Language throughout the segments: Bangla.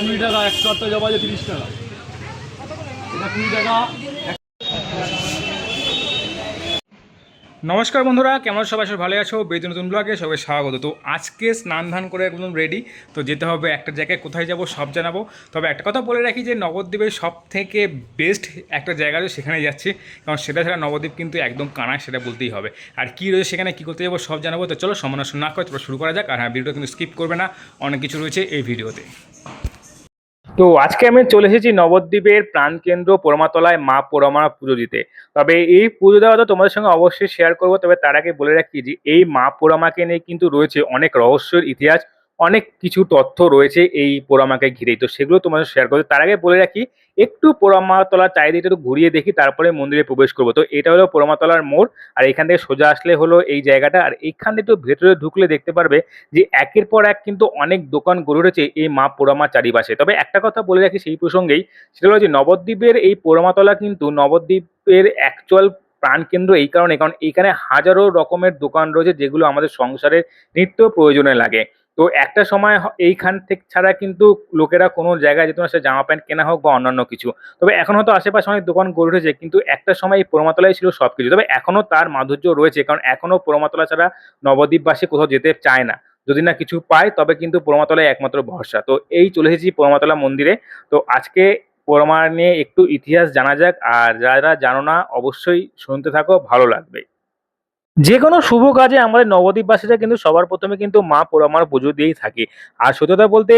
কুড়ি টাকা একশো আটটা জবা আছে তিরিশ টাকা। এটা কুড়ি টাকা নমস্কার বন্ধুরা, কেমন সবাই সবাই ভালো আছো? বেদ নতুন ব্লগে সবাই স্বাগত। তো আজকে স্নান ধান করে একদম রেডি তো যেতে হবে একটা জায়গায়, কোথায় যাব সব জানাব। তবে একটা কথা বলে রাখি যে নবদ্বীপের সব থেকে বেস্ট একটা জায়গা আছে সেখানে যাচ্ছি। কারণ সেটা ছাড়া নবদ্বীপ কিন্তু একদম কানায়, সেটা বলতেই হবে। আর কী রয়েছে সেখানে, কী করতে যাব সব জানাব। তো চলো সমালোচনা না করে তোমরা শুরু করা যাক। আর হ্যাঁ ভিডিওটা কিন্তু স্কিপ করবে না। অনেক কিছু রয়েছে এই ভিডিওতে। তো আজকে আমি চলে এসেছি নবদ্বীপের প্রাণকেন্দ্র পরমাতলায় মা পরমা পুজো দিতে। তবে এই পুজো দেওয়া তো তোমাদের সঙ্গে অবশ্যই শেয়ার করব, তবে তার আগে বলে রাখি যে এই মা পরমাকে নিয়ে কিন্তু রয়েছে অনেক রহস্যের ইতিহাস। অনেক কিছু তথ্য রয়েছে এই পোড়ামাকে ঘিরেই। তো সেগুলো তোমাদের শেয়ার করব তার আগে বলে রাখি, একটু পোড়ামাতলা চারিদিকটা একটু ঘুরিয়ে দেখি, তারপরে মন্দিরে প্রবেশ করব। তো এটা হলো পোড়ামাতলার মোড়, আর এখান থেকে সোজা আসলে হলো এই জায়গাটা। আর এইখান থেকে একটু ভেতরে ঢুকলে দেখতে পারবে যে একের পর এক কিন্তু অনেক দোকান গড়ে উঠেছে এই মা পোড়ামা চারিপাশে। তবে একটা কথা বলে রাখি সেই প্রসঙ্গেই, সেটা হলো যে নবদ্বীপের এই পোড়ামাতলা কিন্তু নবদ্বীপের অ্যাকচুয়াল প্রাণকেন্দ্র এই কারণে। কারণ এইখানে হাজারো রকমের দোকান রয়েছে যেগুলো আমাদের সংসারের নিত্য প্রয়োজনে লাগে। তো একটা সময় এইখান থেকে ছাড়া কিন্তু লোকেরা কোনো জায়গায় যেত না, সে জামা প্যান্ট কেনা হোক বা অন্যান্য কিছু। তবে এখন হয়তো আশেপাশে অনেক দোকান গড়ে উঠেছে, কিন্তু একটা সময় এই পোড়ামাতলাই ছিল সব কিছু তবে এখনও তার মাধুর্য রয়েছে, কারণ এখনও পোড়ামাতলা ছাড়া নবদ্বীপবাসী কোথাও যেতে চায় না। যদি না কিছু পায়, তবে কিন্তু পোড়ামাতলায় একমাত্র ভরসা। তো এই চলে এসেছি পোড়ামাতলা মন্দিরে। তো আজকে পোড়ামা নিয়ে একটু ইতিহাস জানা যাক, আর যারা জানো না, অবশ্যই শুনতে থাকো, ভালো লাগবে। যে কোনো শুভ কাজে আমাদের নবদ্বীপবাসীরা কিন্তু সবার প্রথমে কিন্তু মা পোড়ামার পুজো দিয়েই থাকে। আর সত্যতা বলতে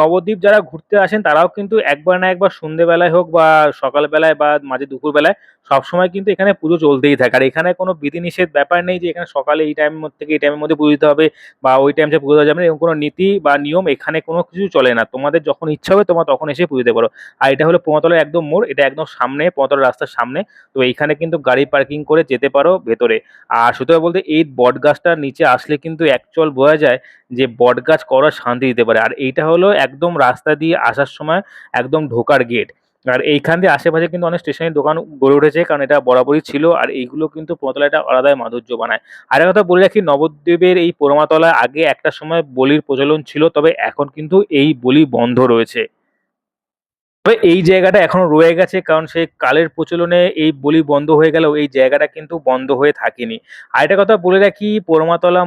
নবদ্বীপ যারা ঘুরতে আসেন, তারাও কিন্তু একবার না একবার সন্ধেবেলায় হোক বা সকালবেলায় বা মাঝে দুপুরবেলায় সবসময় কিন্তু এখানে পুজো চলতেই থাকে। আর এখানে কোনো বিধিনিষেধ ব্যাপার নেই যে এখানে সকালে এই মধ্যে থেকে এই টাইমের মধ্যে পুজো দিতে হবে বা ওই টাইমে পুজো দেওয়া যাবে না, এরকম কোনো নীতি বা নিয়ম এখানে কোনো কিছু চলে না। তোমাদের যখন ইচ্ছা হবে তোমরা তখন এসে পুজো দিতে পারো। আর এটা হলো পোমাতলার একদম মোড়, এটা একদম সামনে পোমাতলার রাস্তার সামনে। তো এইখানে কিন্তু গাড়ি পার্কিং করে যেতে পারো ভেতরে। আর সুতরাং বলতে এই বট গাছটার নিচে আসলে কিন্তু অ্যাকচুয়াল বোঝা যায় যে বট গাছ করা শান্তি দিতে পারে। আর এইটা হলো একদম রাস্তা দিয়ে আসার সময় একদম ঢোকার গেট আর এইখান দিয়ে আশেপাশে কিন্তু অনেক স্টেশনের দোকান গড়ে উঠেছে, কারণ এটা বরাবরই ছিল আর এইগুলো কিন্তু পোড়াতলা একটা আলাদাই মাধুর্য বানায়। আর কথা বলে রাখি, নবদ্বীপের এই পোড়ামাতলায় আগে একটা সময় বলির প্রচলন ছিল, তবে এখন কিন্তু এই বলি বন্ধ রয়েছে। তবে এই জায়গাটা এখনও রয়ে গেছে কারণ সেই কালের প্রচলনে এই বলি বন্ধ হয়ে গেলেও এই জায়গাটা কিন্তু বন্ধ হয়ে থাকেনি। আরেকটা কথা বলে রাখি, পরমাতলা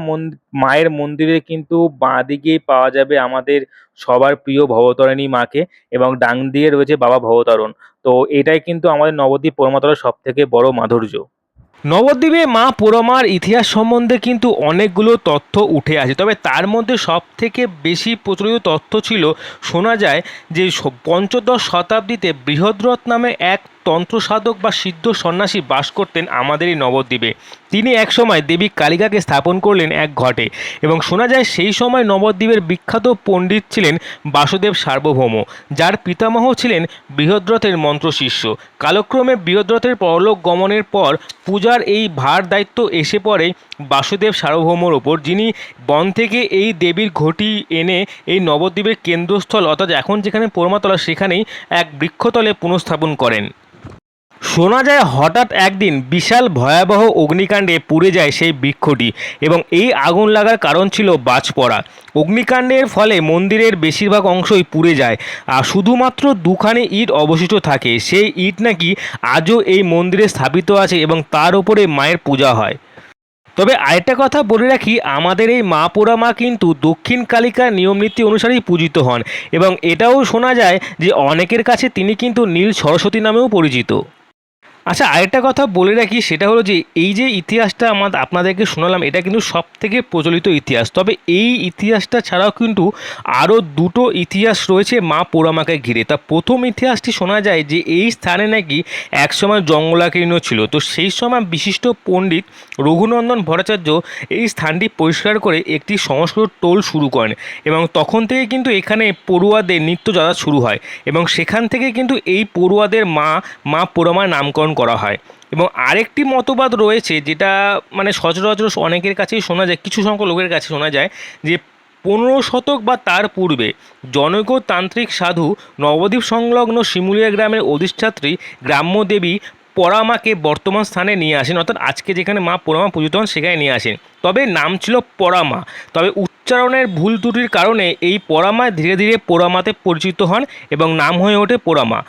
মায়ের মন্দিরে কিন্তু বাঁ দিকে পাওয়া যাবে আমাদের সবার প্রিয় ভবতরণী মাকে এবং ডাং দিয়ে রয়েছে বাবা ভবতরণ। তো এটাই কিন্তু আমাদের নবদ্বীপ, পরমাতলার সব থেকে বড় মাধুর্য। নবদ্বীপে মা পুরমার ইতিহাস সম্বন্ধে কিন্তু অনেকগুলো তথ্য উঠে আসে। তবে তার মধ্যে সব থেকে বেশি প্রচলিত তথ্য ছিল, শোনা যায় যে পঞ্চদশ শতাব্দীতে বৃহদ্রথ নামে এক তন্ত্র সাধক বা সিদ্ধ সন্ন্যাসী বাস করতেন আমাদের এই নবদ্বীপে। তিনি একসময় দেবী কালিকাকে স্থাপন করলেন এক ঘটে এবং শোনা যায় সেই সময় নবদ্বীপের বিখ্যাত পণ্ডিত ছিলেন বাসুদেব সার্বভৌম, যার পিতামহ ছিলেন বৃহদ্রথের মন্ত্রশিষ্য। কালক্রমে বৃহদ্রথের পরলোক গমনের পর পূজার এই ভার দায়িত্ব এসে পড়ে বাসুদেব সার্বভৌমর ওপর, যিনি বন থেকে এই দেবীর ঘটি এনে এই নবদ্বীপের কেন্দ্রস্থল, অর্থাৎ এখন যেখানে পোড়মাতলা, সেখানেই এক বৃক্ষতলে পুনঃস্থাপন করেন। শোনা যায় হঠাৎ একদিন বিশাল ভয়াবহ অগ্নিকাণ্ডে পুড়ে যায় সেই বৃক্ষটি এবং এই আগুন লাগার কারণ ছিল বাজ পড়া অগ্নিকাণ্ডের ফলে মন্দিরের বেশিরভাগ অংশই পুড়ে যায় আর শুধুমাত্র দুখানি ইট অবশিষ্ট থাকে। সেই ইট নাকি আজও এই মন্দিরে স্থাপিত আছে এবং তার উপরে মায়ের পূজা হয়। তবে আরেকটা কথা বলে রাখি, আমাদের এই মা পোড়া মা কিন্তু দক্ষিণ কালিকার নিয়ম নীতি অনুসারেই পূজিত হন এবং এটাও শোনা যায় যে অনেকের কাছে তিনি কিন্তু নীল সরস্বতী নামেও পরিচিত। আচ্ছা আরেকটা কথা বলে রাখি, সেটা হলো যে এই যে ইতিহাসটা আমাদের আপনাদেরকে শোনালাম, এটা কিন্তু সব থেকে প্রচলিত ইতিহাস। তবে এই ইতিহাসটা ছাড়াও কিন্তু আরও দুটো ইতিহাস রয়েছে মা পোড়ামাকে ঘিরে। তা প্রথম ইতিহাসটি শোনা যায় যে এই স্থানে নাকি একসময় জঙ্গলাকীর্ণ ছিল। তো সেই সময় বিশিষ্ট পণ্ডিত রঘুনন্দন ভট্টাচার্য এই স্থানটি পরিষ্কার করে একটি সংস্কৃত টোল শুরু করেন এবং তখন থেকে কিন্তু এখানে পড়ুয়াদের নিত্য যাতায়াত শুরু হয় এবং সেখান থেকে কিন্তু এই পড়ুয়াদের মা মা পোড়ামার নামকরণ করা হয়। এবং আরেকটি মতবাদ রয়েছে যেটা মানে সচরাচর অনেকের কাছেই শোনা যায়, কিছু সংখ্যক লোকের কাছে শোনা যায় যে পনেরো শতক বা তার পূর্বে জনৈক তান্ত্রিক সাধু নবদ্বীপ সংলগ্ন শিমুলিয়া গ্রামের অধিষ্ঠাত্রী গ্রাম্য দেবী পরামাকে বর্তমান স্থানে নিয়ে আসেন। অর্থাৎ আজকে যেখানে মা পরামা পূজিত হন, সেখানে নিয়ে আসেন। তবে নাম ছিল পরামা। তবে উচ্চারণের ভুল ত্রুটির কারণে এই পোড়ামা ধীরে ধীরে পোড়ামাতে পরিচিত হন এবং নাম হয়ে ওঠে পোড়ামা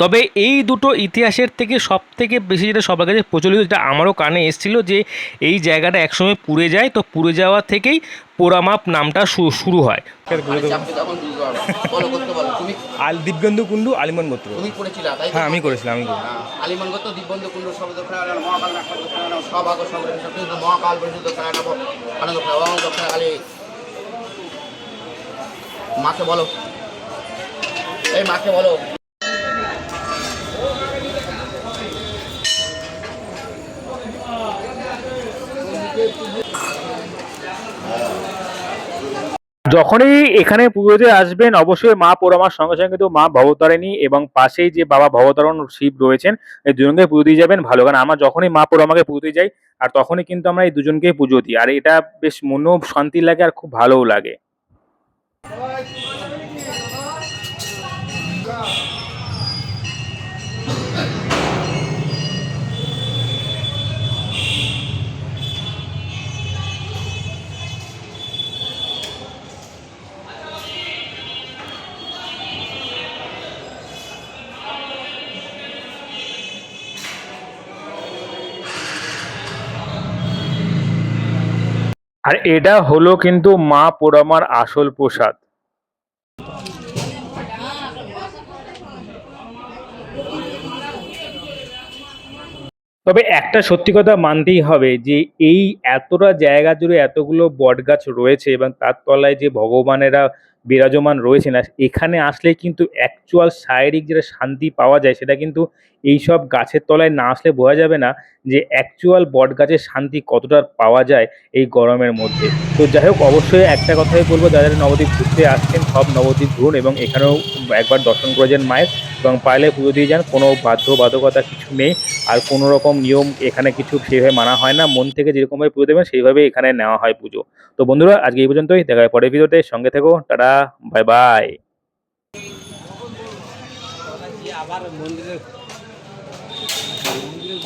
তবে এই দুটো ইতিহাসের থেকে সব থেকে বেশি যেটা সবার কাছে প্রচলিত যেটা আমারও কানে এসেছিল যে এই জায়গাটা একসময় পুড়ে যায় তো পুড়ে যাওয়া থেকেই পোড়ামাপ নামটা শুরু হয়। আল দিব্যেন্দু কুণ্ডু আলিমন গোত্র। তুমি পড়েছিলা তাই তো? হ্যাঁ আমি করেছিলাম আমি হ্যাঁ, আলিমান কুণ্ড মহাকাল মহাকাল আনন্দ কালী মাকে বলো। এই মাকে বলো। যখনই এখানে পুজোতে আসবেন, অবশ্যই মা পোড়ামার সঙ্গে সঙ্গে কিন্তু মা ভবতারিণী এবং পাশেই যে বাবা ভবতারণ শিব রয়েছেন, এই দুজনকে পুজো দিয়ে যাবেন ভালো। কারণ আমরা যখনই মা পোড়ামাকে পুজো দিয়ে যাই, আর তখনই কিন্তু আমরা এই দুজনকেই পুজো দিই। আর এটা বেশ মনেও শান্তি লাগে আর খুব ভালোও লাগে। আর এটা হলো কিন্তু মা পোড়ামার আসল প্রসাদ। তবে একটা সত্যি কথা মানতেই হবে যে এই এতটা জায়গা জুড়ে এতগুলো বটগাছ রয়েছে এবং তার তলায় যে ভগবানেরা বিরাজমান রয়েছেন আর এখানে আসলে কিন্তু অ্যাকচুয়াল শারীরিক যেটা শান্তি পাওয়া যায় সেটা কিন্তু এইসব গাছের তলায় না আসলে বোঝা যাবে না যে অ্যাকচুয়াল বট গাছের শান্তি কতটা পাওয়া যায় এই গরমের মধ্যে। তো যাই হোক, অবশ্যই একটা কথাই বলব, যারা নবদ্বীপ ঘুরতে আসছেন সব নবদ্বীপ ঘুরুন এবং এখানেও একবার দর্শন করে যান মায়ের এবং পারলে পুজো দিয়ে যান, কোনো বাধ্যবাধকতা কিছু নেই। আর কোনো রকম নিয়ম এখানে কিছু সেভাবে মানা হয় না, মন থেকে যেরকমভাবে পুজো দেবেন সেইভাবে এখানে নেওয়া হয় পুজো। তো বন্ধুরা, আজকে এই পর্যন্তই, দেখা হয় পরের ভিডিওতে, সঙ্গে থেকো, টাটা। বাই বাই আবার মন্দিরে মন্দিরে